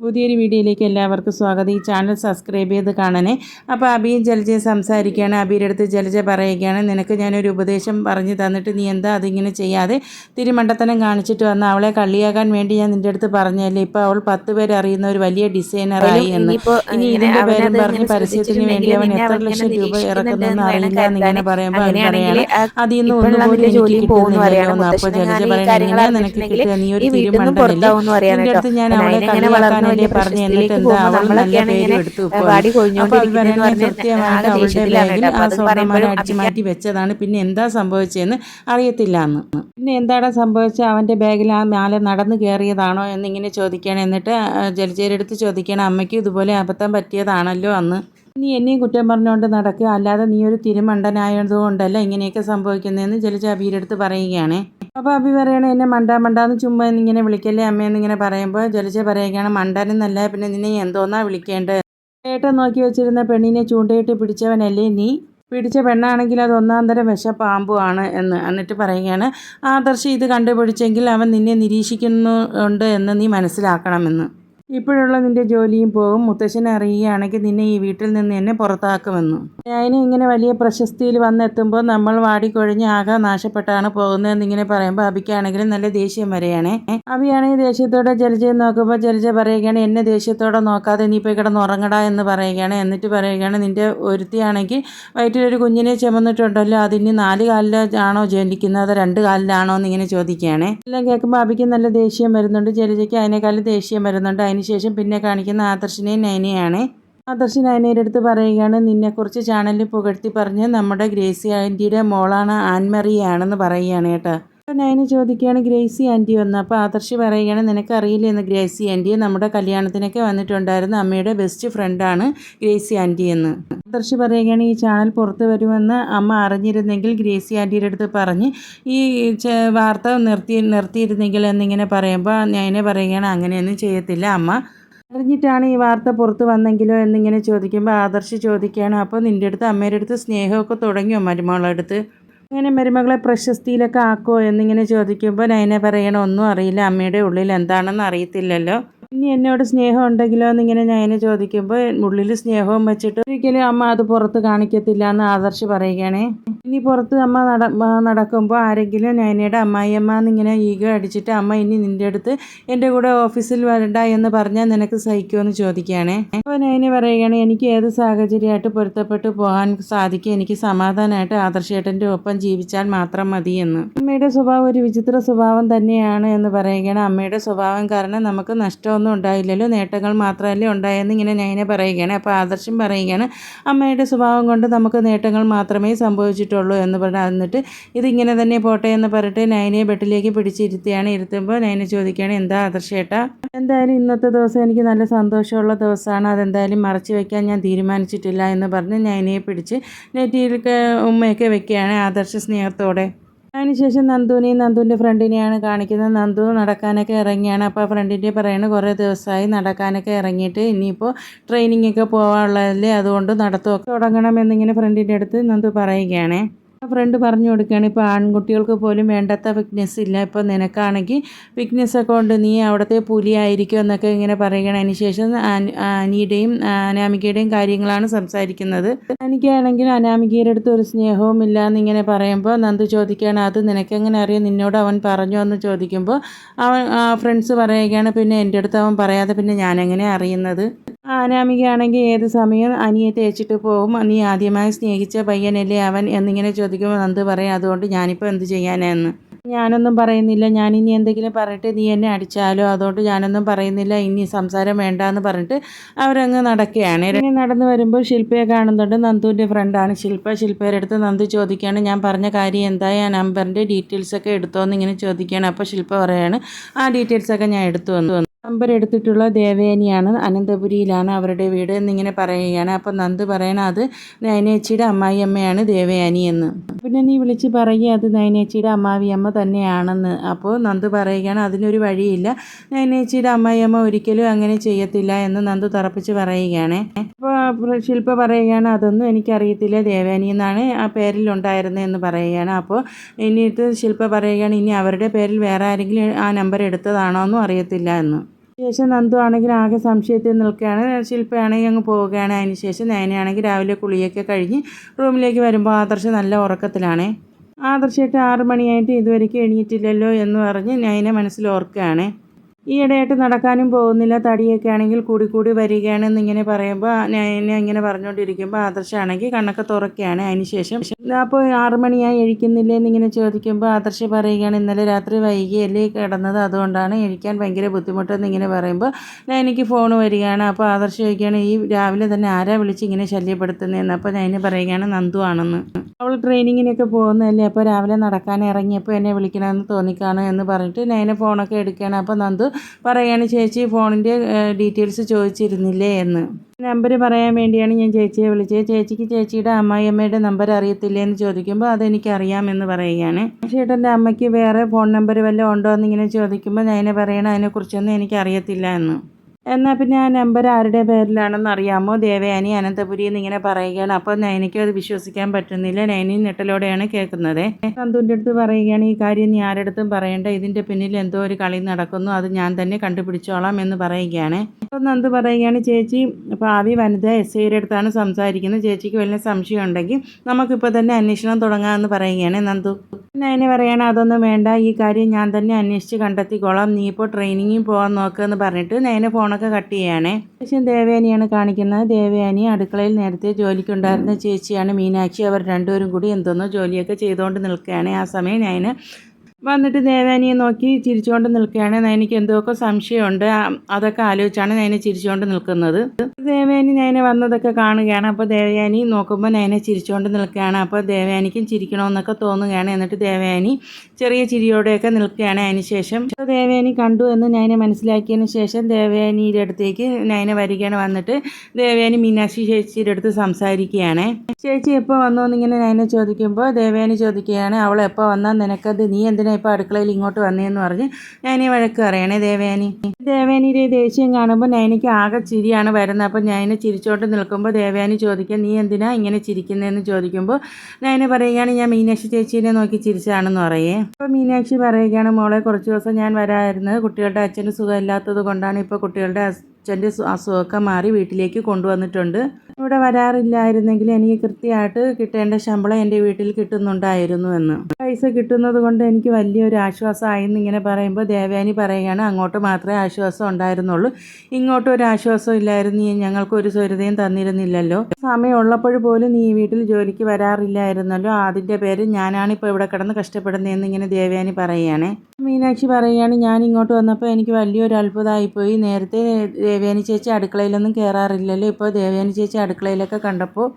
പുതിയൊരു വീഡിയോയിലേക്ക് എല്ലാവർക്കും സ്വാഗതം. ഈ ചാനൽ സബ്സ്ക്രൈബ് ചെയ്ത് കാണണേ. അപ്പോൾ അബിയും ജലജയും സംസാരിക്കുകയാണ്. അബിയുടെ അടുത്ത് ജലജ പറയുകയാണ് നിനക്ക് ഞാനൊരു ഉപദേശം പറഞ്ഞു തന്നിട്ട് നീ എന്താ അതിങ്ങനെ ചെയ്യാതെ തിരുമണ്ടത്തനം കാണിച്ചിട്ട് വന്ന അവളെ കള്ളിയാക്കാൻ വേണ്ടി ഞാൻ നിന്റെ അടുത്ത് പറഞ്ഞല്ലേ ഇപ്പോൾ അവൾ പത്ത് പേര് അറിയുന്ന ഒരു വലിയ ഡിസൈനറായി എന്ന്. ഇനി ഇതിന്റെ പേരും പറഞ്ഞ് പരസ്യത്തിന് വേണ്ടി അവൻ എത്ര ലക്ഷം രൂപ ഇറക്കുന്നെന്ന് അറിയില്ല എന്നിങ്ങനെ പറയുമ്പോൾ അവൻ പറയാണ് അതിൽ നിന്ന് ഒന്നുപോലും ജോലി പോകുന്നു അപ്പോൾ ജലജ പറയുന്നത് നിനക്ക് കിട്ടുക നീ ഒരു തിരുമണ്ടല്ലേ നിന്റെ അടുത്ത് ഞാൻ അവളെ കളിയാക്കാനല്ലേ പറഞ്ഞു എന്നിട്ട് എന്താ അവൾ നല്ല പേര് എടുത്തു അവളുടെ ആ സ്വർണമാല അടിച്ചു മാറ്റി വെച്ചതാണ്. പിന്നെ എന്താ സംഭവിച്ചതെന്ന് അറിയത്തില്ല എന്ന് പിന്നെ എന്താണ് സംഭവിച്ച അവന്റെ ബാഗിൽ ആ മാല നടന്നു കയറിയതാണോ എന്നിങ്ങനെ ചോദിക്കണം. എന്നിട്ട് ജലജയുടെ ചോദിക്കണം അമ്മയ്ക്ക് ഇതുപോലെ അബദ്ധം പറ്റിയതാണല്ലോ അന്ന്. നീ എന്നെയും കുറ്റം പറഞ്ഞുകൊണ്ട് നടക്കുക. അല്ലാതെ നീ ഒരു തിരുമണ്ടനായതുകൊണ്ടല്ല ഇങ്ങനെയൊക്കെ സംഭവിക്കുന്നതെന്ന് ജലജ അബീരെടുത്ത് പറയുകയാണ്. അപ്പോൾ അഭി പറയണ എന്നെ മണ്ട മണ്ടാന്ന് ചുമ്മാ എന്നിങ്ങനെ വിളിക്കല്ലേ? അമ്മയെന്നിങ്ങനെ പറയുമ്പോൾ ജലജ പറയുകയാണ് മണ്ടാനെന്നല്ല പിന്നെ നിന്നെ എന്തോന്നാ വിളിക്കേണ്ടത്? ഏട്ടൻ നോക്കി വെച്ചിരുന്ന പെണ്ണിനെ ചൂണ്ടയിട്ട് പിടിച്ചവനല്ലേ നീ? പിടിച്ച പെണ്ണാണെങ്കിൽ അത് ഒന്നാം തരം വിഷപ്പാമ്പുമാണ് എന്ന്. എന്നിട്ട് പറയുകയാണ് ആദർശ് ഇത് കണ്ടുപിടിച്ചെങ്കിൽ അവൻ നിന്നെ നിരീക്ഷിക്കുന്നുണ്ട് എന്ന് നീ മനസ്സിലാക്കണമെന്ന്. ഇപ്പോഴുള്ള നിന്റെ ജോലിയും പോകും മുത്തശ്ശനെ അറിയുകയാണെങ്കിൽ നിന്നെ ഈ വീട്ടിൽ നിന്ന് എന്നെ പുറത്താക്കുമെന്നു. ഞാനും ഇങ്ങനെ വലിയ പ്രശസ്തിയിൽ വന്നെത്തുമ്പോൾ നമ്മൾ വാടിക്കൊഴിഞ്ഞ് ആകെ നാശപ്പെട്ടാണ് പോകുന്നതെന്ന് ഇങ്ങനെ പറയുമ്പോൾ അബിക്കാണെങ്കിലും നല്ല ദേഷ്യം വരെയാണ് അബിയാണെങ്കിൽ ദേഷ്യത്തോടെ ജലജയെ നോക്കുമ്പോൾ ജലജ പറയുകയാണ് എന്നെ ദേഷ്യത്തോടെ നോക്കാതെ നീ പോയി കിടന്ന് ഉറങ്ങടാ എന്ന് പറയുകയാണ്. എന്നിട്ട് പറയുകയാണ് നിന്റെ ഒരുത്തിയാണെങ്കിൽ വയറ്റിലൊരു കുഞ്ഞിനെ ചുമന്നിട്ടുണ്ടല്ലോ അതിന് നാല് കാലിലാണോ ജനിക്കുന്നത് രണ്ട് കാലിലാണോ? എന്ന് ഇങ്ങനെ ചോദിക്കുകയാണ്. എല്ലാം കേൾക്കുമ്പോൾ അബിക്ക് നല്ല ദേഷ്യം വരുന്നുണ്ട്. ജലജയ്ക്ക് അതിനേക്കാളും ദേഷ്യം വരുന്നുണ്ട്. അതിനുശേഷം പിന്നെ കാണിക്കുന്ന ആദർശിനെയും നൈനയാണ് ആദർശ് നൈനയുടെ അടുത്ത് പറയുകയാണ് നിന്നെക്കുറിച്ച് ചാനലിൽ പുകഴ്ത്തി പറഞ്ഞ് നമ്മുടെ ഗ്രേസി ആന്റിയുടെ മോളാണ് ആൻമറിയാണെന്ന് പറയുകയാണ് കേട്ടോ. അപ്പോൾ നയന് ചോദിക്കുകയാണ് ഗ്രേസി ആന്റി വന്ന്. അപ്പോൾ ആദർശി പറയുകയാണ് നിനക്കറിയില്ല എന്ന് ഗ്രേസി ആന്റി? നമ്മുടെ കല്യാണത്തിനൊക്കെ വന്നിട്ടുണ്ടായിരുന്നു അമ്മയുടെ ബെസ്റ്റ് ഫ്രണ്ടാണ് ഗ്രേസി ആന്റി എന്ന്. ആദർശി പറയുകയാണ് ഈ ചാനൽ പുറത്ത് വരുമെന്ന് അമ്മ അറിഞ്ഞിരുന്നെങ്കിൽ ഗ്രേസി ആന്റിയുടെ അടുത്ത് പറഞ്ഞ് ഈ വാർത്ത നിർത്തി നിർത്തിയിരുന്നെങ്കിൽ എന്നിങ്ങനെ പറയുമ്പോൾ നയനെ പറയുകയാണ് അങ്ങനെയൊന്നും ചെയ്യത്തില്ല അമ്മ. അറിഞ്ഞിട്ടാണ് ഈ വാർത്ത പുറത്ത് വന്നെങ്കിലോ എന്നിങ്ങനെ ചോദിക്കുമ്പോൾ ആദർശി ചോദിക്കുകയാണ് അപ്പോൾ നിന്റെ അടുത്ത് അമ്മയുടെ അടുത്ത് സ്നേഹമൊക്കെ തുടങ്ങിയോ മരുമകളുടെ അങ്ങനെ മരുമകളെ പ്രശസ്തിയിലൊക്കെ ആക്കുമോ എന്നിങ്ങനെ ചോദിക്കുമ്പോൾ നൈന പറയണ ഒന്നും അറിയില്ല. അമ്മയുടെ ഉള്ളിൽ എന്താണെന്ന് അറിയത്തില്ലല്ലോ. ഇനി എന്നോട് സ്നേഹം ഉണ്ടെങ്കിലോ എന്നിങ്ങനെ ഞാൻ ചോദിക്കുമ്പോൾ ഉള്ളിൽ സ്നേഹവും വെച്ചിട്ട് ഒരിക്കലും അമ്മ അത് പുറത്ത് കാണിക്കത്തില്ല എന്ന് ആദർശ് പറയുകയാണേ. ഇനി പുറത്ത് അമ്മ നട നടക്കുമ്പോൾ ആരെങ്കിലും നയനയുടെ അമ്മായിയമ്മ എന്നിങ്ങനെ ഈഗോ അടിച്ചിട്ട് അമ്മ ഇനി നിന്റെ അടുത്ത് എന്റെ കൂടെ ഓഫീസിൽ വരണ്ട എന്ന് പറഞ്ഞാൽ നിനക്ക് സഹിക്കുമെന്ന് ചോദിക്കുകയാണേ. അപ്പോൾ നയന പറയുകയാണ് എനിക്ക് ഏത് സാഹചര്യമായിട്ട് പൊരുത്തപ്പെട്ട് പോകാൻ സാധിക്കും? എനിക്ക് സമാധാനമായിട്ട് ആദർശേട്ടന്റെ ഒപ്പം ജീവിച്ചാൽ മാത്രം മതി എന്ന്. അമ്മയുടെ സ്വഭാവം ഒരു വിചിത്ര സ്വഭാവം തന്നെയാണ് എന്ന് പറയുകയാണ്. അമ്മയുടെ സ്വഭാവം കാരണം നമുക്ക് നഷ്ടമൊന്നും ഒന്നും ഉണ്ടായില്ലല്ലോ. നേട്ടങ്ങൾ മാത്രമല്ലേ ഉണ്ടായെന്ന് ഇങ്ങനെ നയന പറയുകയാണ്. അപ്പോൾ ആദർശം പറയുകയാണ് അമ്മയുടെ സ്വഭാവം കൊണ്ട് നമുക്ക് നേട്ടങ്ങൾ മാത്രമേ സംഭവിച്ചിട്ടുള്ളൂ എന്ന് പറഞ്ഞ് എന്നിട്ട് ഇതിങ്ങനെ തന്നെ പോട്ടെ എന്ന് പറഞ്ഞിട്ട് നയനയെ ബെഡിലേക്ക് പിടിച്ചിരുത്തിയാണ്. ഇരുത്തുമ്പോൾ നയന ചോദിക്കുകയാണ് എന്താ ആദർശേട്ടാ എന്തായാലും ഇന്നത്തെ ദിവസം എനിക്ക് നല്ല സന്തോഷമുള്ള ദിവസമാണ്. അതെന്തായാലും മറച്ചു വയ്ക്കാൻ ഞാൻ തീരുമാനിച്ചിട്ടില്ല എന്ന് പറഞ്ഞ് നയനയെ പിടിച്ച് നെറ്റിയിലൊക്കെ ഉമ്മയൊക്കെ വെക്കുകയാണ് ആദർശ സ്നേഹത്തോടെ. അതിനുശേഷം നന്ദുവിനെയും നന്ദുവിന്റെ ഫ്രണ്ടിനെയാണ് കാണിക്കുന്നത്. നന്ദു നടക്കാനൊക്കെ ഇറങ്ങിയാണ്. അപ്പോൾ ഫ്രണ്ടിന്റെ പറയുന്നത് കുറേ ദിവസമായി നടക്കാനൊക്കെ ഇറങ്ങിയിട്ട് ഇനിയിപ്പോൾ ട്രെയിനിങ്ങൊക്കെ പോകാനുള്ളതല്ലേ? അതുകൊണ്ട് നടത്തുമൊക്കെ തുടങ്ങണമെന്നിങ്ങനെ ഫ്രണ്ടിന്റെ അടുത്ത് നന്ദു പറയുകയാണേ. ഫ്രണ്ട് പറഞ്ഞു കൊടുക്കുകയാണ് ഇപ്പോൾ ആൺകുട്ടികൾക്ക് പോലും വേണ്ടാത്ത വിക്നെസ് ഇല്ല. ഇപ്പോൾ നിനക്കാണെങ്കിൽ വിക്നെസ് ഒക്കെ ഉണ്ട് നീ അവിടുത്തെ പുലിയായിരിക്കും എന്നൊക്കെ ഇങ്ങനെ പറയുകയാണ്. അതിന് ശേഷം അനിയുടെയും അനാമികയുടെയും കാര്യങ്ങളാണ് സംസാരിക്കുന്നത്. എനിക്കാണെങ്കിൽ അനാമികയുടെ അടുത്ത് ഒരു സ്നേഹവും ഇല്ല എന്നിങ്ങനെ പറയുമ്പോൾ നന്ദു ചോദിക്കുകയാണ് അത് നിനക്കെങ്ങനെ അറിയാം? നിന്നോട് അവൻ പറഞ്ഞു? എന്ന് ചോദിക്കുമ്പോൾ അവൻ ഫ്രണ്ട്സ് പറയുകയാണ് പിന്നെ എന്റെ അടുത്ത് അവൻ പറയാതെ പിന്നെ ഞാനെങ്ങനെ അറിയുന്നത്? അനാമികയാണെങ്കിൽ ഏത് സമയം അനിയെ തേച്ചിട്ട് പോകും? നീ ആദ്യമായി സ്നേഹിച്ച പയ്യനല്ലേ അവൻ? എന്നിങ്ങനെ ചോദിക്കുമ്പോൾ എന്ത് പറയും അതുകൊണ്ട് ഞാനിപ്പോൾ എന്ത് ചെയ്യാനെന്ന്? ഞാനൊന്നും പറയുന്നില്ല. ഞാൻ ഇനി എന്തെങ്കിലും പറഞ്ഞിട്ട് നീ എന്നെ അടിച്ചാലോ? അതുകൊണ്ട് ഞാനൊന്നും പറയുന്നില്ല. ഇനി സംസാരം വേണ്ട എന്ന് പറഞ്ഞിട്ട് അവരങ്ങ് നടക്കുകയാണ്. ഇനി നടന്നു വരുമ്പോൾ ശില്പയെ കാണുന്നുണ്ട്. നന്ദുവിന്റെ ഫ്രണ്ടാണ് ശില്പ. ശില്പയുടെ അടുത്ത് നന്ദു ചോദിക്കുകയാണ് ഞാൻ പറഞ്ഞ കാര്യം എന്തായി? ആ നമ്പറിന്റെ ഡീറ്റെയിൽസൊക്കെ എടുത്തോ എന്ന് ഇങ്ങനെ ചോദിക്കുകയാണ്. അപ്പോൾ ശില്പ പറയാണ് ആ ഡീറ്റെയിൽസൊക്കെ ഞാൻ എടുത്തു വന്നു നമ്പർ എടുത്തിട്ടുള്ള ദേവേനിയാണ്. അനന്തപുരിയിലാണ് അവരുടെ വീട് എന്നിങ്ങനെ പറയുകയാണ്. അപ്പം നന്ദ് പറയണ അത് നയനേച്ചിയുടെ അമ്മായിയമ്മയാണ് ദേവയാനി എന്ന്. പിന്നെ നീ വിളിച്ച് പറയുക അത് നയനേച്ചിയുടെ അമ്മാവിയമ്മ തന്നെയാണെന്ന്. അപ്പോൾ നന്ദ് പറയുകയാണ് അതിനൊരു വഴിയില്ല. നയനേച്ചിയുടെ അമ്മായിയമ്മ ഒരിക്കലും അങ്ങനെ ചെയ്യത്തില്ല എന്ന് നന്ദ് തറപ്പിച്ച് പറയുകയാണ്. അപ്പോൾ ശില്പ പറയുകയാണ് അതൊന്നും എനിക്കറിയത്തില്ല ദേവേനി എന്നാണ് ആ പേരിൽ ഉണ്ടായിരുന്നത് എന്ന് പറയുകയാണ്. അപ്പോൾ ഇനിയിട്ട് ശില്പ പറയുകയാണ് ഇനി അവരുടെ പേരിൽ വേറെ ആരെങ്കിലും ആ നമ്പർ എടുത്തതാണോ എന്നും അറിയത്തില്ല എന്ന്. ശേഷം നന്ദു ആണെങ്കിൽ ആകെ സംശയത്തിൽ നിൽക്കുകയാണ്. ശില്പയാണെങ്കിൽ അങ്ങ് പോവുകയാണ്. അതിന് ശേഷം നയനയാണെങ്കിൽ രാവിലെ കുളിയൊക്കെ കഴിഞ്ഞ് റൂമിലേക്ക് വരുമ്പോൾ ആദർശ് നല്ല ഉറക്കത്തിലാണ്. ആദർശമായിട്ട് ആറ് മണിയായിട്ട് ഇതുവരെയ്ക്ക് എണീറ്റില്ലല്ലോ എന്ന് പറഞ്ഞ് നയനെ മനസ്സിൽ ഓർക്കുകയാണ്. ഈയിടെയായിട്ട് നടക്കാനും പോകുന്നില്ല. തടിയൊക്കെ ആണെങ്കിൽ കൂടി കൂടി വരികയാണെന്ന് ഇങ്ങനെ പറയുമ്പോൾ എന്നെ ഇങ്ങനെ പറഞ്ഞുകൊണ്ടിരിക്കുമ്പോൾ ആദർശമാണെങ്കിൽ കണ്ണൊക്കെ തുറക്കുകയാണ്. അതിന് ശേഷം അപ്പോൾ ആറു മണിയായി എഴിക്കുന്നില്ലേ എന്നിങ്ങനെ ചോദിക്കുമ്പോൾ ആദർശ പറയുകയാണ് ഇന്നലെ രാത്രി വൈകിയല്ലേ കിടന്നത്? അതുകൊണ്ടാണ് എഴിക്കാൻ ഭയങ്കര ബുദ്ധിമുട്ടെന്ന് ഇങ്ങനെ പറയുമ്പോൾ എനിക്ക് ഫോൺ വരികയാണ്. അപ്പോൾ ആദർശ ചോദിക്കുകയാണ് ഈ രാവിലെ തന്നെ ആരാ വിളിച്ച് ഇങ്ങനെ ശല്യപ്പെടുത്തുന്നതെന്ന്? അപ്പോൾ ഞാൻ പറയുകയാണ് നന്ദു ആണെന്ന്. അവൾ ട്രെയിനിങ്ങിനൊക്കെ പോകുന്നതല്ലേ? അപ്പോൾ രാവിലെ നടക്കാൻ ഇറങ്ങിയപ്പോൾ എന്നെ വിളിക്കണമെന്ന് തോന്നിക്കാണ് എന്ന് പറഞ്ഞിട്ട് നയന ഫോണൊക്കെ എടുക്കുകയാണ്. അപ്പോൾ നന്ദു പറയുകയാണ് ചേച്ചി ഫോണിന്റെ ഡീറ്റെയിൽസ് ചോദിച്ചിരുന്നില്ലേ? എന്ന്. നമ്പർ പറയാൻ വേണ്ടിയാണ് ഞാൻ ചേച്ചിയെ വിളിച്ചത്. ചേച്ചിക്ക് ചേച്ചിയുടെ അമ്മായിയമ്മയുടെ നമ്പർ അറിയത്തില്ലേ? എന്ന് ചോദിക്കുമ്പോൾ അതെനിക്ക് അറിയാമെന്ന് പറയുകയാണ്. ചേട്ടന്റെ അമ്മയ്ക്ക് വേറെ ഫോൺ നമ്പർ വല്ലതും ഉണ്ടോ എന്നിങ്ങനെ ചോദിക്കുമ്പോൾ നയന പറയണം അതിനെക്കുറിച്ചൊന്നും എനിക്ക് അറിയത്തില്ല എന്ന്. എന്നാൽ പിന്നെ ആ നമ്പർ ആരുടെ പേരിലാണെന്ന് അറിയാമോ? ദേവയാനി അനന്തപുരി എന്നിങ്ങനെ പറയുകയാണ്. അപ്പോൾ നയനിക്കും അത് വിശ്വസിക്കാൻ പറ്റുന്നില്ല. നയനി ഞെട്ടലോടെയാണ് കേൾക്കുന്നത്. നന്ദുവിന്റെ അടുത്ത് പറയുകയാണ് ഈ കാര്യം നീ ആരടുത്തും പറയേണ്ട. ഇതിന്റെ പിന്നിൽ എന്തോ ഒരു കളി നടക്കുന്നു. അത് ഞാൻ തന്നെ കണ്ടുപിടിച്ചോളാം എന്ന് പറയുകയാണ്. അപ്പോൾ നന്ദു പറയുകയാണ് ചേച്ചി ഭാവി വനിത എസ് ഐയുടെ അടുത്താണ് സംസാരിക്കുന്നത്. ചേച്ചിക്ക് വലിയ സംശയം ഉണ്ടെങ്കിൽ നമുക്കിപ്പോൾ തന്നെ അന്വേഷണം തുടങ്ങാമെന്ന് പറയുകയാണ് നന്ദു. നയനെ പറയണം അതൊന്നും വേണ്ട. ഈ കാര്യം ഞാൻ തന്നെ അന്വേഷിച്ച് കണ്ടെത്തിക്കോളാം. നീ ഇപ്പോൾ ട്രെയിനിങ്ങിൽ പോകാൻ നോക്കുമെന്ന് പറഞ്ഞിട്ട് നയനെ ഫോണൊക്കെ കട്ട് ചെയ്യുകയാണേ ശേഷം ദേവയാനിയാണ് കാണിക്കുന്നത്. ദേവയാനി അടുക്കളയിൽ നേരത്തെ ജോലിക്കുണ്ടായിരുന്ന ചേച്ചിയാണ് മീനാക്ഷി. അവർ രണ്ടുപേരും കൂടി എന്തോന്നോ ജോലിയൊക്കെ ചെയ്തുകൊണ്ട് നിൽക്കുകയാണ്. ആ സമയം നയന് വന്നിട്ട് ദേവാനിയെ നോക്കി ചിരിച്ചുകൊണ്ട് നിൽക്കുകയാണ്. നയനിക്ക് എന്തൊക്കെ സംശയമുണ്ട് അതൊക്കെ ആലോചിച്ചാണ് നയനെ ചിരിച്ചുകൊണ്ട് നിൽക്കുന്നത്. ദേവയാനി നയനെ വന്നതൊക്കെ കാണുകയാണ്. അപ്പോൾ ദേവയാനി നോക്കുമ്പോൾ നയനെ ചിരിച്ചുകൊണ്ട് നിൽക്കുകയാണ്. അപ്പോൾ ദേവയാനിക്കും ചിരിക്കണമെന്നൊക്കെ തോന്നുകയാണ്. എന്നിട്ട് ദേവയാനി ചെറിയ ചിരിയോടെയൊക്കെ നിൽക്കുകയാണ് അതിനുശേഷം. ദേവയാനി കണ്ടു എന്ന് നയനെ മനസ്സിലാക്കിയതിന് ശേഷം ദേവയാനിയുടെ അടുത്തേക്ക് നയനെ വരികയാണ്. വന്നിട്ട് ദേവയാനി മീനാക്ഷി ചേച്ചിയുടെ അടുത്ത് സംസാരിക്കുകയാണ്. ചേച്ചി എപ്പോൾ വന്നു എന്നിങ്ങനെ നയനെ ചോദിക്കുമ്പോൾ ദേവയാനി ചോദിക്കുകയാണ് അവൾ എപ്പോൾ വന്നാൽ നിനക്കത് നീ എന്തിനാ ഇപ്പോൾ അടുക്കളയിൽ ഇങ്ങോട്ട് വന്നേന്ന് പറഞ്ഞ് നയനെ വഴക്ക് പറയണേ ദേവയാനി ദേവയാനിയുടെ ദേഷ്യം കാണുമ്പോൾ നയനിക്ക് ആകെ ചിരിയാണ് വരുന്നത്. അപ്പോൾ നയനെ ചിരിച്ചോട്ട് നിൽക്കുമ്പോൾ ദേവയാനി ചോദിക്കുക നീ എന്തിനാ ഇങ്ങനെ ചിരിക്കുന്നതെന്ന് ചോദിക്കുമ്പോൾ നൈന പറയുകയാണ് ഞാൻ മീനാക്ഷി ചേച്ചീനെ നോക്കി ചിരിച്ചാണെന്ന് പറയേ. അപ്പോൾ മീനാക്ഷി പറയുകയാണ് മോളെ കുറച്ച് ദിവസം ഞാൻ വരാമായിരുന്നത് കുട്ടികളുടെ അച്ഛന് സുഖമില്ലാത്തത് കൊണ്ടാണ് ഇപ്പോൾ കുട്ടികളുടെ അച്ഛന്റെ അസുഖമൊക്കെ മാറി വീട്ടിലേക്ക് കൊണ്ടുവന്നിട്ടുണ്ട്. ഇവിടെ വരാറില്ലായിരുന്നെങ്കിൽ എനിക്ക് കൃത്യമായിട്ട് കിട്ടേണ്ട ശമ്പളം എന്റെ വീട്ടിൽ കിട്ടുന്നുണ്ടായിരുന്നു എന്ന്. പൈസ കിട്ടുന്നത് കൊണ്ട് എനിക്ക് വലിയൊരു ആശ്വാസമായി ഇങ്ങനെ പറയുമ്പോൾ ദേവയാനി പറയുകയാണ് അങ്ങോട്ട് മാത്രമേ ആശ്വാസം ഉണ്ടായിരുന്നുള്ളൂ. ഇങ്ങോട്ടും ഒരു ആശ്വാസം ഇല്ലായിരുന്നു. ഞങ്ങൾക്ക് ഒരു സ്വരുതയും തന്നിരുന്നില്ലല്ലോ. സമയമുള്ളപ്പോൾ പോലും നീ വീട്ടിൽ ജോലിക്ക് വരാറില്ലായിരുന്നല്ലോ. അതിന്റെ പേര് ഞാനാണ് ഇപ്പോൾ ഇവിടെ കിടന്ന് കഷ്ടപ്പെടുന്നതെന്ന് ഇങ്ങനെ ദേവയാനി പറയുകയാണ്. മീനാക്ഷി പറയുകയാണ് ഞാൻ ഇങ്ങോട്ട് വന്നപ്പോൾ എനിക്ക് വലിയൊരു അത്ഭുതമായിപ്പോയി. നേരത്തെ ദേവയാനി ചേച്ചി അടുക്കളയിലൊന്നും കയറാറില്ലല്ലോ ഇപ്പോൾ ദേവയാനി ചേച്ചി അടുക്കളയിലൊക്കെ കണ്ടപ്പോൾ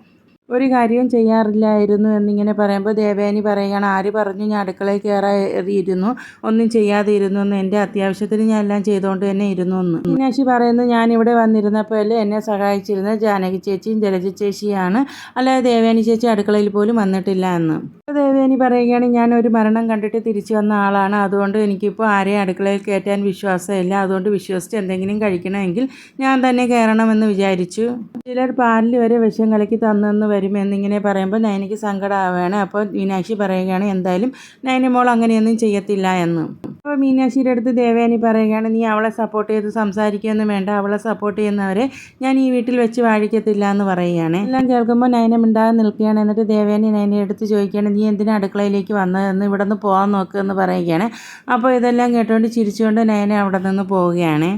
ഒരു കാര്യവും ചെയ്യാറില്ലായിരുന്നു എന്നിങ്ങനെ പറയുമ്പോൾ ദേവേനി പറയുകയാണ് ആര് പറഞ്ഞു ഞാൻ അടുക്കളയിൽ കയറിയിരുന്നു? ഒന്നും ചെയ്യാതെ ഇരുന്നു എന്ന്. എന്റെ അത്യാവശ്യത്തിന് ഞാൻ എല്ലാം ചെയ്തുകൊണ്ട് തന്നെ ഇരുന്നു എന്ന്. മീനാക്ഷി പറയുന്നത് ഞാനിവിടെ വന്നിരുന്നപ്പോൾ എന്നെ സഹായിച്ചിരുന്ന ജാനകി ചേച്ചിയും ജലജ ചേച്ചിയാണ്. അല്ലാതെ ദേവേനി ചേച്ചി അടുക്കളയിൽ പോലും വന്നിട്ടില്ല എന്ന്. ദേവേനി പറയുകയാണ് ഞാൻ ഒരു മരണം കണ്ടിട്ട് തിരിച്ചു വന്ന ആളാണ്. അതുകൊണ്ട് എനിക്കിപ്പോൾ ആരെയും അടുക്കളയിൽ കയറ്റാൻ വിശ്വാസമില്ല. അതുകൊണ്ട് വിശ്വസിച്ച് എന്തെങ്കിലും കഴിക്കണമെങ്കിൽ ഞാൻ തന്നെ കയറണമെന്ന് വിചാരിച്ചു. ചിലർ പാലിൽ വരെ വിഷം കലക്കി തന്നെന്ന് വരുമെന്നിങ്ങനെ പറയുമ്പോൾ നയനിക്ക് സങ്കടമാവുകയാണ് അപ്പോൾ മീനാക്ഷി പറയുകയാണ് എന്തായാലും നയനി മോൾ അങ്ങനെയൊന്നും ചെയ്യത്തില്ല എന്ന്. അപ്പോൾ മീനാക്ഷിയുടെ അടുത്ത് ദേവയാനി പറയുകയാണ് നീ അവളെ സപ്പോർട്ട് ചെയ്ത് സംസാരിക്കുകയൊന്നും വേണ്ട. അവളെ സപ്പോർട്ട് ചെയ്യുന്നവരെ ഞാൻ ഈ വീട്ടിൽ വെച്ച് വാഴിക്കത്തില്ല എന്ന് പറയുകയാണ്. എല്ലാം കേൾക്കുമ്പോൾ നയന മിണ്ടാതെ നിൽക്കുകയാണ്. എന്നിട്ട് ദേവയാനി നയനെ എടുത്ത് ചോദിക്കുകയാണ് നീ എന്തിനാ അടുക്കളയിലേക്ക് വന്നതെന്ന്? ഇവിടെ നിന്ന് പോകാൻ നോക്കുക എന്ന് പറയുകയാണ്. അപ്പോൾ ഇതെല്ലാം കേട്ടുകൊണ്ട് ചിരിച്ചുകൊണ്ട് നയന അവിടെ നിന്ന് പോവുകയാണ്.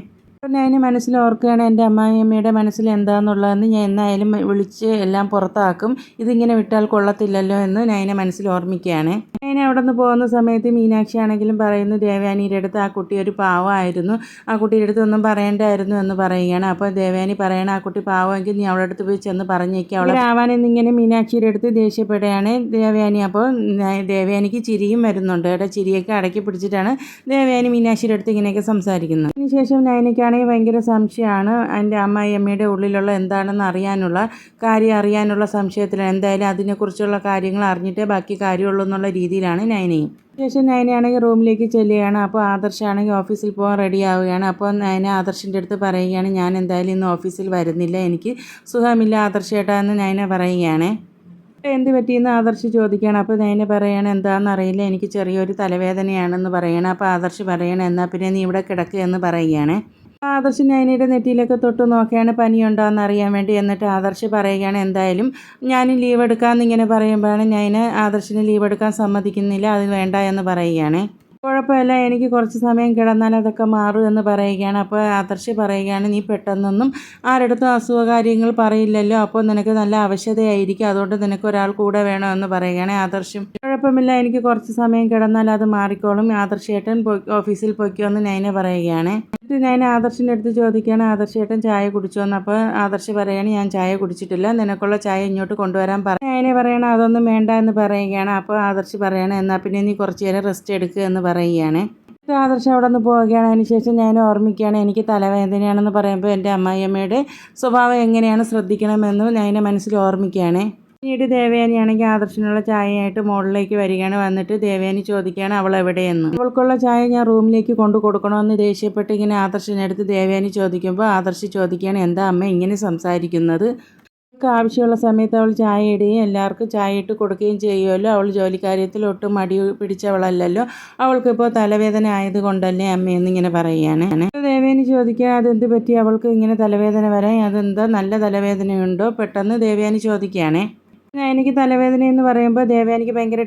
ഞാൻ മനസ്സിൽ ഓർക്കുകയാണ് എന്റെ അമ്മായിയമ്മയുടെ മനസ്സിൽ എന്താണെന്നുള്ളതെന്ന് ഞാൻ എന്നായാലും വിളിച്ച് എല്ലാം പുറത്താക്കും. ഇതിങ്ങനെ വിട്ടാൽ കൊള്ളത്തില്ലല്ലോ എന്ന് നയനെ മനസ്സിൽ ഓർമ്മിക്കുകയാണ്. ഞാൻ അവിടെ നിന്ന് പോകുന്ന സമയത്ത് മീനാക്ഷി ആണെങ്കിലും പറയുന്നു ദേവയാനിയുടെ അടുത്ത് ആ കുട്ടി ഒരു പാവമായിരുന്നു. ആ കുട്ടിയുടെ അടുത്ത് ഒന്നും പറയേണ്ടായിരുന്നു എന്ന് പറയുകയാണ്. അപ്പോൾ ദേവയാനി പറയണ ആ കുട്ടി പാവമെങ്കിൽ നീ അവളുടെ അടുത്ത് പോയി ചെന്ന് പറഞ്ഞേക്കുക അവളെ ആവാനെന്നിങ്ങനെ മീനാക്ഷിയുടെ അടുത്ത് ദേഷ്യപ്പെടുകയാണ് ദേവയാനി. അപ്പോൾ ദേവയാനിക്ക് ചിരിയും വരുന്നുണ്ട്. അവിടെ ചിരിയൊക്കെ അടക്കി പിടിച്ചിട്ടാണ് ദേവയാനി മീനാക്ഷിയുടെ അടുത്ത് ഇങ്ങനെയൊക്കെ സംസാരിക്കുന്നത്. അതിനുശേഷം നയനയ്ക്കാണ് എനിക്കാണെങ്കിൽ ഭയങ്കര സംശയമാണ്. എന്റെ അമ്മായിയമ്മയുടെ ഉള്ളിലുള്ള എന്താണെന്ന് അറിയാനുള്ള കാര്യം അറിയാനുള്ള സംശയത്തിലാണ്. എന്തായാലും അതിനെക്കുറിച്ചുള്ള കാര്യങ്ങൾ അറിഞ്ഞിട്ടേ ബാക്കി കാര്യമുള്ളൂ എന്നുള്ള രീതിയിലാണ് നയനയും. ശേഷം നയനയാണെങ്കിൽ റൂമിലേക്ക് ചെല്ലുകയാണ്. അപ്പോൾ ആദർശാണെങ്കിൽ ഓഫീസിൽ പോകാൻ റെഡി ആവുകയാണ് അപ്പോൾ നയന ആദർശിന്റെ അടുത്ത് പറയുകയാണ് ഞാൻ എന്തായാലും ഇന്ന് ഓഫീസിൽ വരുന്നില്ല. എനിക്ക് സുഖമില്ല ആദർശേട്ടാ എന്ന് നയന പറയുകയാണ്. എന്ത് പറ്റിയെന്ന് ആദർശ് ചോദിക്കുകയാണ്. അപ്പോൾ നയന പറയണം എന്താണെന്ന് അറിയില്ല. എനിക്ക് ചെറിയൊരു തലവേദനയാണെന്ന് പറയണം. അപ്പോൾ ആദർശ് പറയണം എന്നാൽ പിന്നെ നീ ഇവിടെ കിടക്കുക എന്ന് പറയുകയാണ്. ആദർശ് നൈനയുടെ നെറ്റിയിലൊക്കെ തൊട്ട് നോക്കിയാണ് പനിയുണ്ടോ എന്ന് അറിയാൻ വേണ്ടി എന്നിട്ട് ആദർശ് പറയുകയാണ് എന്തായാലും ഞാൻ ലീവ് എടുക്കാമെന്ന് ഇങ്ങനെ പറയുമ്പോഴാണ് നൈന ആദർശിന് ലീവ് എടുക്കാൻ സമ്മതിക്കുന്നില്ല അത് വേണ്ട എന്ന് പറയുകയാണ്. കുഴപ്പമില്ല എനിക്ക് കുറച്ച് സമയം കിടന്നാൽ അതൊക്കെ മാറും എന്ന് പറയുകയാണ്. അപ്പോൾ ആദർശ് പറയുകയാണ് നീ പെട്ടെന്നൊന്നും ആരുടെടുത്തും അസുഖ കാര്യങ്ങൾ പറയില്ലല്ലോ അപ്പോൾ നിനക്ക് നല്ല അവശതയായിരിക്കും അതുകൊണ്ട് നിനക്ക് ഒരാൾ കൂടെ വേണമെന്ന് പറയുകയാണ് ആദർശം. കുഴപ്പമില്ല എനിക്ക് കുറച്ച് സമയം കിടന്നാൽ അത് മാറിക്കോളും ആദർശേട്ടൻ ഓഫീസിൽ പൊയ്ക്കോ എന്ന് നൈന പറയുകയാണ്. നൈന ആദർശിന്റെ അടുത്ത് ചോദിക്കുകയാണ് ആദർശേട്ടൻ ചായ കുടിച്ചോ? എന്ന്. അപ്പോൾ ആദർശ് പറയുകയാണ് ഞാൻ ചായ കുടിച്ചിട്ടില്ല നിനക്കുള്ള ചായ ഇങ്ങോട്ട് കൊണ്ടുവരാൻ പറ. ഞാനെ പറയണ അതൊന്നും വേണ്ട എന്ന് പറയുകയാണ്. അപ്പോൾ ആദർശ് പറയണം എന്നാൽ പിന്നെ നീ കുറച്ച് നേരം റെസ്റ്റ് എടുക്കുക എന്ന് പറയുകയാണ്. ആദർശം ആദർശ് അവിടെ നിന്ന് പോവുകയാണ്. അതിനുശേഷം ഞാൻ ഓർമ്മിക്കുകയാണ് എനിക്ക് തലവേദനയാണെന്ന് പറയുമ്പോൾ എന്റെ അമ്മായിയമ്മയുടെ സ്വഭാവം എങ്ങനെയാണ്? ശ്രദ്ധിക്കണമെന്ന് ഞാൻ മനസ്സിൽ ഓർമ്മിക്കുകയാണ്. പിന്നീട് ദേവയാനിയാണെങ്കിൽ ആദർശനുള്ള ചായയായിട്ട് മുകളിലേക്ക് വരികയാണ്. വന്നിട്ട് ദേവയാനി ചോദിക്കുകയാണ് അവൾ എവിടെയെന്ന്? അവൾക്കുള്ള ചായ ഞാൻ റൂമിലേക്ക് കൊണ്ടു കൊടുക്കണമെന്ന് ദേഷ്യപ്പെട്ട് ഇങ്ങനെ ആദർശിനടുത്ത് ദേവയാനി ചോദിക്കുമ്പോൾ ആദർശ് ചോദിക്കുകയാണ് എന്താ അമ്മ ഇങ്ങനെ സംസാരിക്കുന്നത്? അവൾക്ക് ആവശ്യമുള്ള സമയത്ത് അവൾ ചായ ഇടുകയും എല്ലാവർക്കും ചായ ഇട്ട് കൊടുക്കുകയും ചെയ്യുമല്ലോ. അവൾ ജോലിക്കാര്യത്തിൽ ഒട്ടും മടി പിടിച്ചവളല്ലല്ലോ. അവൾക്കിപ്പോൾ തലവേദന ആയതുകൊണ്ടല്ലേ അമ്മയെന്നിങ്ങനെ പറയുകയാണ്. ദേവേനി ചോദിക്കുക അതെന്ത് പറ്റി? അവൾക്ക് ഇങ്ങനെ തലവേദന വരാൻ? അതെന്താ? നല്ല തലവേദനയുണ്ടോ? പെട്ടെന്ന് ദേവയാനി ചോദിക്കുകയാണേ എനിക്ക് തലവേദന എന്ന് പറയുമ്പോൾ ദേവയാനിക്ക് ഭയങ്കര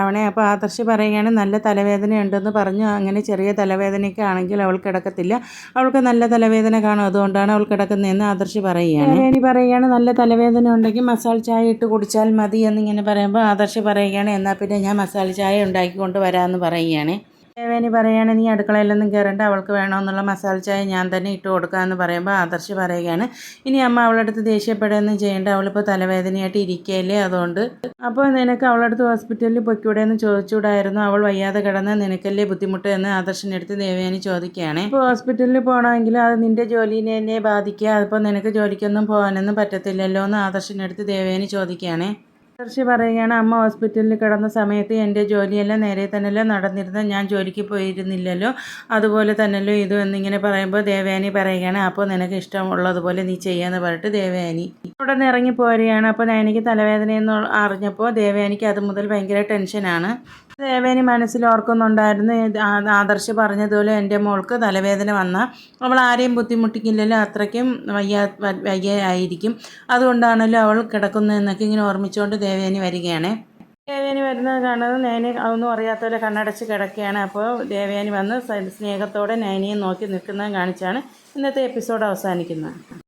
ആവണേ. അപ്പോൾ ആദർശ് പറയുകയാണ് നല്ല തലവേദന ഉണ്ടെന്ന് പറഞ്ഞു അങ്ങനെ ചെറിയ തലവേദനയൊക്കെ ആണെങ്കിൽ അവൾ കിടക്കത്തില്ല. അവൾക്ക് നല്ല തലവേദന കാണും. അതുകൊണ്ടാണ് അവൾ കിടക്കുന്നതെന്ന് ആദർശ് പറയുകയാണ്. ദേവയാനി പറയുകയാണ് നല്ല തലവേദന ഉണ്ടെങ്കിൽ മസാല ചായ ഇട്ട് കുടിച്ചാൽ മതി എന്നിങ്ങനെ പറയുമ്പോൾ ആദർശ് പറയുകയാണ് എന്നാൽ പിന്നെ ഞാൻ മസാല ചായ ഉണ്ടാക്കി കൊണ്ട് വരാമെന്ന് പറയുകയാണ്. ദേവേനി പറയുകയാണ് നീ അടുക്കളയിലൊന്നും കയറേണ്ട അവൾക്ക് വേണമെന്നുള്ള മസാല ചായ ഞാൻ തന്നെ ഇട്ട് കൊടുക്കാമെന്ന് പറയുമ്പോൾ ആദർശ് പറയുകയാണ്. ഇനി അമ്മ അവളുടെ അടുത്ത് ദേഷ്യപ്പെടുകയൊന്നും ചെയ്യേണ്ട അവളിപ്പോൾ തലവേദനയായിട്ട് ഇരിക്കുകയല്ലേ അതുകൊണ്ട്. അപ്പോൾ നിനക്ക് അവളടുത്ത് ഹോസ്പിറ്റലിൽ പൊയ്ക്കൂടെ എന്ന് ചോദിച്ചുകൂടായിരുന്നു അവൾ വയ്യാതെ കിടന്ന് നിനക്കല്ലേ ബുദ്ധിമുട്ട് എന്ന് ആദർശിന്റെ അടുത്ത് ദേവേനി ചോദിക്കുകയാണ്. ഇപ്പോൾ ഹോസ്പിറ്റലിൽ പോകണമെങ്കിൽ അത് നിന്റെ ജോലിനെ തന്നെ ബാധിക്കുക അതിപ്പോൾ നിനക്ക് ജോലിക്കൊന്നും പോകാനൊന്നും പറ്റത്തില്ലല്ലോ എന്ന് ആദർശിന്റെ അടുത്ത് ദേവേനി ചോദിക്കുകയാണ്. ആദർശ് പറയുകയാണ് അമ്മ ഹോസ്പിറ്റലിൽ കിടന്ന സമയത്ത് എന്റെ ജോലിയെല്ലാം നേരെ തന്നെയല്ലോ നടന്നിരുന്ന ഞാൻ ജോലിക്ക് പോയിരുന്നില്ലല്ലോ. അതുപോലെ തന്നെയല്ലോ ഇതും എന്നിങ്ങനെ പറയുമ്പോൾ ദേവയാനി പറയുകയാണ് അപ്പോൾ നിനക്ക് ഇഷ്ടമുള്ളതുപോലെ നീ ചെയ്യാന്ന് പറഞ്ഞിട്ട് ദേവയാനി അവിടെ നിന്ന് ഇറങ്ങി പോരുകയാണ് അപ്പോൾ എനിക്ക് തലവേദനയെന്ന് അറിഞ്ഞപ്പോൾ ദേവയാനിക്ക് അത് മുതൽ ഭയങ്കര ടെൻഷനാണ്. ദേവേനി മനസ്സിൽ ഓർക്കുന്നുണ്ടായിരുന്നു. ആദർശ് പറഞ്ഞതുപോലെ എന്റെ മോൾക്ക് തലവേദന വന്നാൽ അവൾ ആരെയും ബുദ്ധിമുട്ടിക്കില്ലല്ലോ അത്രയ്ക്കും വയ്യ വയ്യ ആയിരിക്കും അതുകൊണ്ടാണല്ലോ അവൾ കിടക്കുന്നതെന്നൊക്കെ ഇങ്ങനെ ഓർമ്മിച്ചുകൊണ്ട് ദേവേനി വരികയാണ്. ദേവേനി വരുന്നത് കാണുന്നത് നൈനി അതൊന്നും അറിയാത്ത പോലെ കണ്ണടച്ച് കിടക്കുകയാണ്. അപ്പോൾ ദേവേനി വന്ന് സ്നേഹത്തോടെ നൈനിയെ നോക്കി നിൽക്കുന്നത് കാണിച്ചാണ് ഇന്നത്തെ എപ്പിസോഡ് അവസാനിക്കുന്നത്.